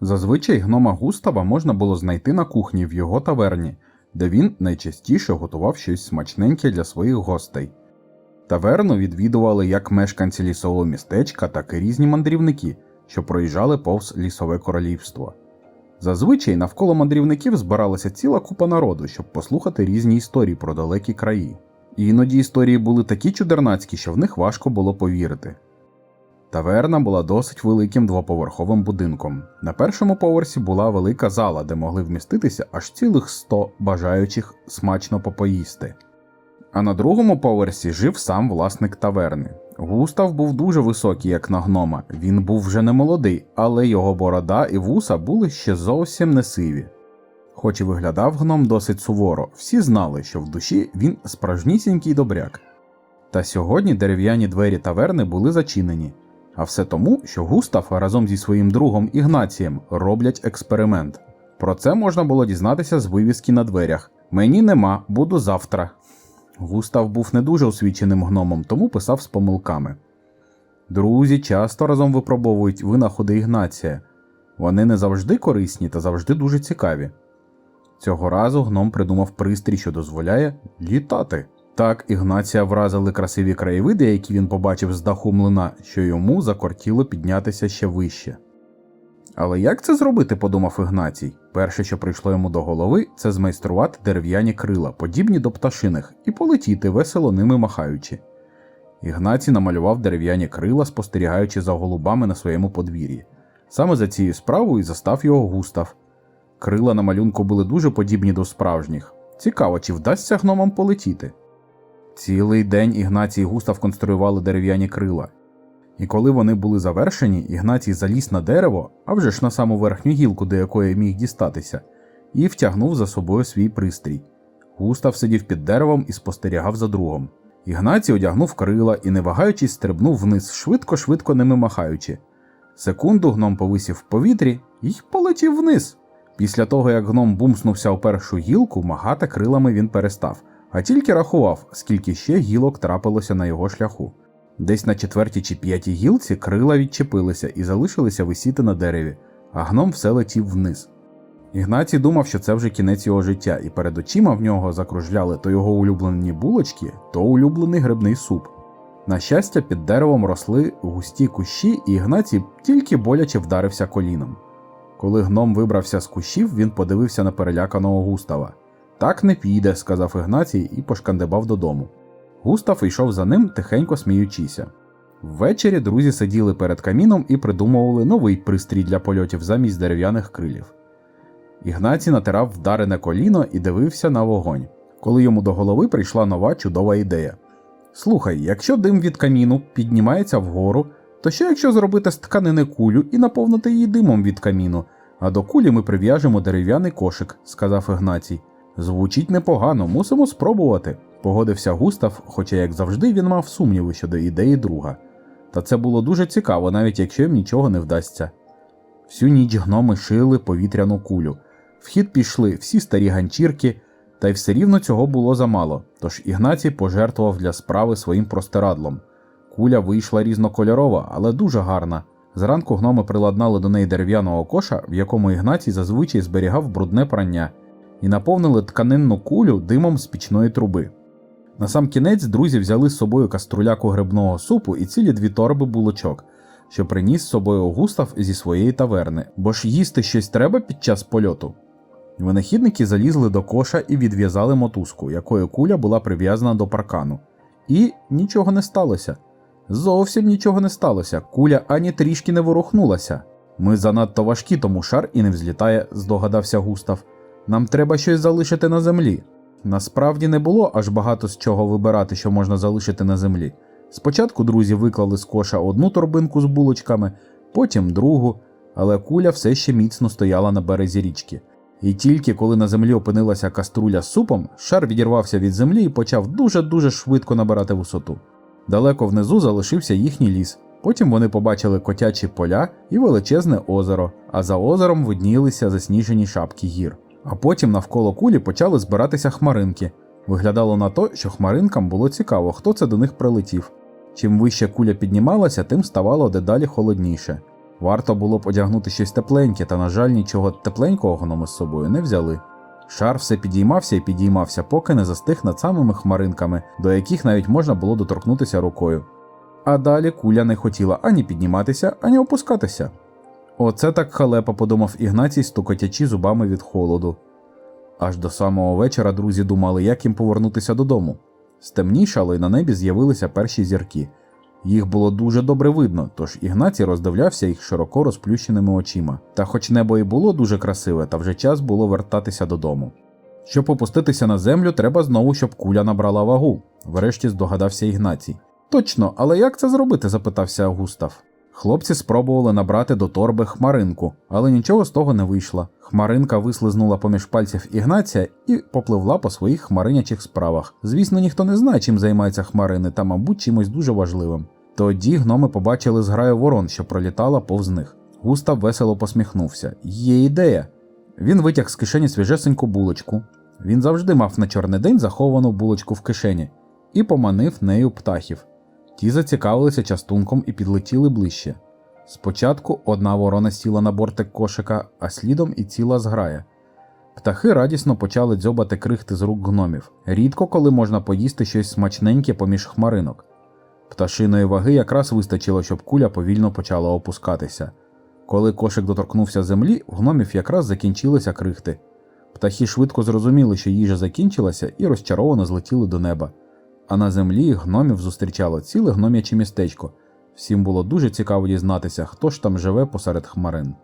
Зазвичай гнома Густава можна було знайти на кухні в його таверні, де він найчастіше готував щось смачненьке для своїх гостей. Таверну відвідували як мешканці лісового містечка, так і різні мандрівники, що проїжджали повз лісове королівство. Зазвичай навколо мандрівників збиралася ціла купа народу, щоб послухати різні історії про далекі краї. І іноді історії були такі чудернацькі, що в них важко було повірити. Таверна була досить великим двоповерховим будинком. На першому поверсі була велика зала, де могли вміститися аж цілих 100 бажаючих смачно попоїсти. А на другому поверсі жив сам власник таверни. Густав був дуже високий, як на гнома. Він був вже не молодий, але його борода і вуса були ще зовсім не сиві. Хоч і виглядав гном досить суворо, всі знали, що в душі він справжнісінький добряк. Та сьогодні дерев'яні двері таверни були зачинені, а все тому, що Густав разом зі своїм другом Ігнацієм роблять експеримент. Про це можна було дізнатися з вивіски на дверях. Мені нема, буду завтра. Густав був не дуже освіченим гномом, тому писав з помилками. Друзі часто разом випробовують винаходи Ігнація. Вони не завжди корисні та завжди дуже цікаві. Цього разу гном придумав пристрій, що дозволяє літати. Так Ігнація вразили красиві краєвиди, які він побачив з даху млина, що йому закортіло піднятися ще вище. Але як це зробити, подумав Ігнацій. Перше, що прийшло йому до голови, це змайструвати дерев'яні крила, подібні до пташиних, і полетіти весело ними махаючи. Ігнацій намалював дерев'яні крила, спостерігаючи за голубами на своєму подвір'ї. Саме за цією справою і застав його густав. Крила на малюнку були дуже подібні до справжніх. Цікаво, чи вдасться гномам полетіти. Цілий день Ігнацій і Густав конструювали дерев'яні крила. І коли вони були завершені, Ігнатій заліз на дерево, а вже ж на саму верхню гілку, до якої міг дістатися, і втягнув за собою свій пристрій. Густав сидів під деревом і спостерігав за другом. Ігнатій одягнув крила і, не вагаючись, стрибнув вниз, швидко-швидко ними махаючи. Секунду гном повисів в повітрі і полетів вниз. Після того, як гном бумснувся у першу гілку, махати крилами він перестав, а тільки рахував, скільки ще гілок трапилося на його шляху. Десь на четвертій чи п'ятій гілці крила відчепилися і залишилися висіти на дереві, а гном все летів вниз. Ігнатій думав, що це вже кінець його життя, і перед очима в нього закружляли то його улюблені булочки, то улюблений грибний суп. На щастя, під деревом росли густі кущі, і Ігнатій тільки боляче вдарився коліном. Коли гном вибрався з кущів, він подивився на переляканого Густава. Так не піде, сказав Ігнатій і пошкандибав додому. Густав йшов за ним, тихенько сміючися. Ввечері друзі сиділи перед каміном і придумували новий пристрій для польотів замість дерев'яних крилів. Ігнатій натирав вдарене коліно і дивився на вогонь, коли йому до голови прийшла нова чудова ідея. Слухай, якщо дим від каміну піднімається вгору, то що якщо зробити з тканини кулю і наповнити її димом від каміну, а до кулі ми прив'яжемо дерев'яний кошик, сказав Ігнатій. Звучить непогано, мусимо спробувати, погодився Густав, хоча, як завжди, він мав сумніви щодо ідеї друга. Та це було дуже цікаво, навіть якщо їм нічого не вдасться. Всю ніч гноми шили повітряну кулю. В хід пішли всі старі ганчірки, та й все рівно цього було замало, тож Ігнатій пожертвував для справи своїм простирадлом. Куля вийшла різнокольорова, але дуже гарна. Зранку гноми приладнали до неї дерев'яного коша, в якому Ігнатій зазвичай зберігав брудне прання, і наповнили тканинну кулю димом з пічної труби. На сам кінець друзі взяли з собою каструляку грибного супу і цілі дві торби булочок, що приніс з собою Густав зі своєї таверни, бо ж їсти щось треба під час польоту. Винахідники залізли до коша і відв'язали мотузку, якою куля була прив'язана до паркану. І нічого не сталося. Зовсім нічого не сталося. Куля ані трішки не ворухнулася. Ми занадто важкі, тому шар і не взлітає, здогадався Густав. Нам треба щось залишити на землі. Насправді не було аж багато з чого вибирати, що можна залишити на землі. Спочатку друзі виклали з коша одну торбинку з булочками, потім другу, але куля все ще міцно стояла на березі річки. І тільки коли на землі опинилася каструля з супом, шар відірвався від землі і почав дуже-дуже швидко набирати висоту. Далеко внизу залишився їхній ліс. Потім вони побачили котячі поля і величезне озеро, а за озером виднілися засніжені шапки гір. А потім навколо кулі почали збиратися хмаринки. Виглядало на то, що хмаринкам було цікаво, хто це до них прилетів. Чим вище куля піднімалася, тим ставало дедалі холодніше. Варто було б одягнути щось тепленьке, та, на жаль, нічого тепленького гноми з собою не взяли. Шар все підіймався і підіймався, поки не застиг над самими хмаринками, до яких навіть можна було доторкнутися рукою. А далі куля не хотіла ані підніматися, ані опускатися. Оце так халепа, подумав Ігнатій, стукотячи зубами від холоду. Аж до самого вечора друзі думали, як їм повернутися додому. Стемнішало, і на небі з'явилися перші зірки. Їх було дуже добре видно, тож Ігнатій роздивлявся їх широко розплющеними очима. Та хоч небо і було дуже красиве, та вже час було вертатися додому. Щоб опуститися на землю, треба знову, щоб куля набрала вагу. Врешті здогадався Ігнатій. Точно, але як це зробити? запитався Густав. Хлопці спробували набрати до торби хмаринку, але нічого з того не вийшло. Хмаринка вислизнула поміж пальців Ігнація і попливла по своїх хмаринячих справах. Звісно, ніхто не знає, чим займаються хмарини, та, мабуть, чимось дуже важливим. Тоді гноми побачили зграю ворон, що пролітала повз них. Густав весело посміхнувся. Є ідея. Він витяг з кишені свіжесеньку булочку. Він завжди мав на чорний день заховану булочку в кишені і поманив нею птахів. Ті зацікавилися частунком і підлетіли ближче. Спочатку одна ворона сіла на бортик кошика, а слідом і ціла зграя. Птахи радісно почали дзьобати крихти з рук гномів. Рідко коли можна поїсти щось смачненьке поміж хмаринок. Пташиної ваги якраз вистачило, щоб куля повільно почала опускатися. Коли кошик доторкнувся землі, в гномів якраз закінчилися крихти. Птахи швидко зрозуміли, що їжа закінчилася, і розчаровано злетіли до неба. А на землі гномів зустрічало ціле гном'яче містечко. Всім було дуже цікаво дізнатися, хто ж там живе посеред хмарин.